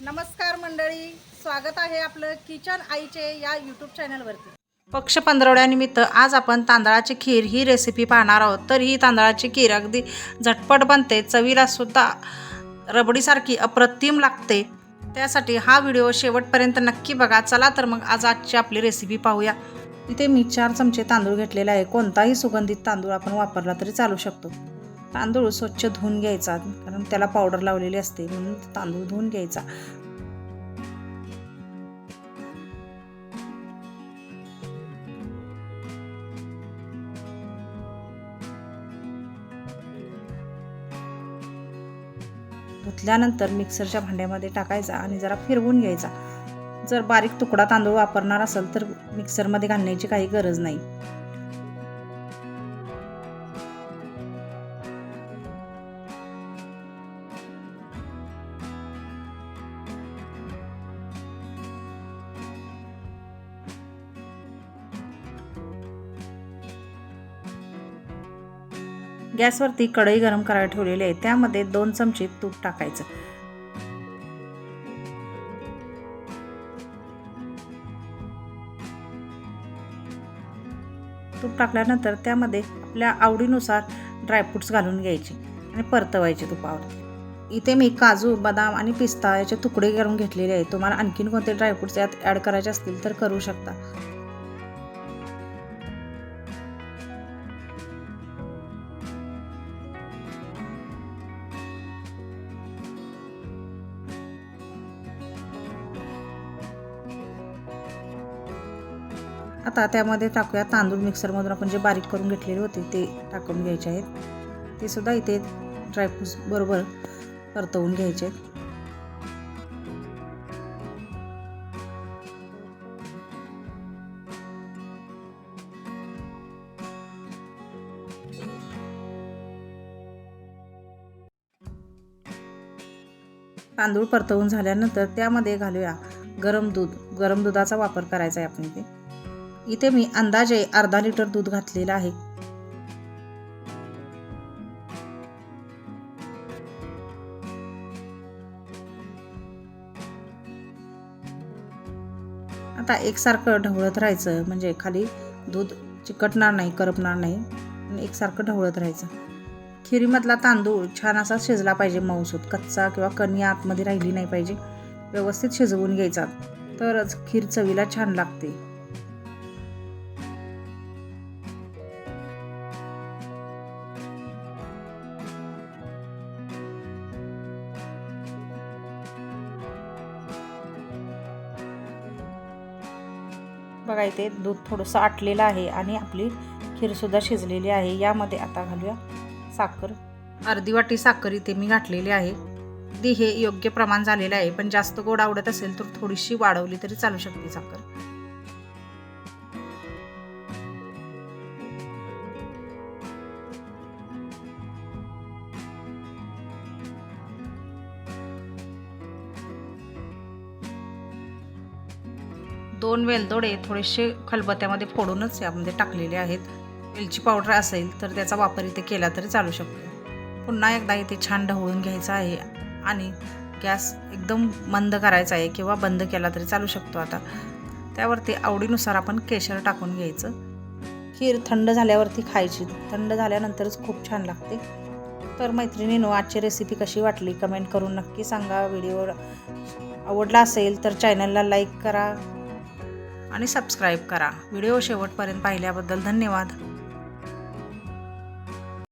नमस्कार मंडळी स्वागत आहे आपलं किचन आईचे या यूट्यूब चॅनलवरती पक्ष पंधरवड्यानिमित्त आज आपण तांदळाची खीर ही रेसिपी पाहणार आहोत. तर ही तांदळाची खीर अगदी झटपट बनते चवीला सुद्धा रबडीसारखी अप्रतिम लागते. त्यासाठी हा व्हिडिओ शेवटपर्यंत नक्की बघा. चला तर मग आज आजची आपली रेसिपी पाहूया. इथे मी चार चमचे तांदूळ घेतलेले आहे. कोणताही सुगंधित तांदूळ आपण वापरला तरी चालू शकतो. तांदूळ स्वच्छ धुवून घ्यायचा कारण त्याला पावडर लावलेली असते म्हणून तांदूळ धुवून घ्यायचा. धुतल्यानंतर मिक्सरच्या भांड्यामध्ये टाकायचा आणि जरा फिरवून घ्यायचा. जर बारीक तुकडा तांदूळ वापरणार असेल तर मिक्सरमध्ये घालण्याची काही गरज नाही. गॅसवरती कढई गरम करायला ठेवलेली आहे. त्यामध्ये दोन चमचे तूप टाकायचं. तूप टाकल्यानंतर त्यामध्ये आपल्या आवडीनुसार ड्रायफ्रुट्स घालून घ्यायचे आणि परतवायचे तुपावर. इथे मी काजू बदाम आणि पिस्ता याचे तुकडे करून घेतलेले आहेत. तुम्हाला आणखीन कोणते ड्रायफ्रुट्स यात ॲड करायचे असतील तर करू शकता. आता त्यामध्ये टाकूया तांदूळ मिक्सरमधून आपण जे बारीक करून घेतलेले होते ते टाकून घ्यायचे आहेत. ते सुद्धा इथे ड्रायफ्रूट्स बरोबर परतवून घ्यायचे आहेत. तांदूळ परतवून झाल्यानंतर त्यामध्ये घालूया गरम दूध. गरम दुधाचा वापर करायचा आहे आपण इथे. इथे मी अंदाजे अर्धा लिटर दूध घातलेलं आहे. आता एकसारखं ढवळत राहायचं म्हणजे खाली दूध चिकटणार नाही करपणार नाही आणि एकसारखं ढवळत राहायचं. खिरीमधला तांदूळ छान असा शिजला पाहिजे मऊसूत कच्चा किंवा कणी आतमध्ये राहिली नाही पाहिजे. व्यवस्थित शिजवून घ्यायचा. तरच खीर चवीला छान लागते. बघा इथे दूध थोडंसं आटलेलं आहे आणि आपली खीरसुद्धा शिजलेली आहे. यामध्ये आता घालूया साखर. अर्धी वाटी साखर इथे मी घातलेली आहे. दी हे योग्य प्रमाण झालेलं आहे पण जास्त गोड आवडत असेल तर थोडीशी वाढवली तरी चालू शकते साखर. दोन वेलदोडे थोडेसे खलबत्त्यामध्ये फोडूनच यामध्ये टाकलेले आहेत. वेलची पावडर असेल तर त्याचा वापर इथे केला तरी चालू शकतो. पुन्हा एकदा इथे छान ढवळून घ्यायचं आहे आणि गॅस एकदम मंद करायचा आहे किंवा बंद केला तरी चालू शकतो आता. त्यावरती आवडीनुसार आपण केशर टाकून घ्यायचं. खीर थंड झाल्यावरती खायची. थंड झाल्यानंतरच खूप छान लागते. तर मैत्रिणीनो आजची रेसिपी कशी वाटली? कमेंट करून नक्की सांगा. व्हिडिओ आवडला असेल तर चॅनलला लाईक करा. आणि सबस्क्राईब करा. व्हिडिओ शेवटपर्यंत पाहिल्याबद्दल धन्यवाद.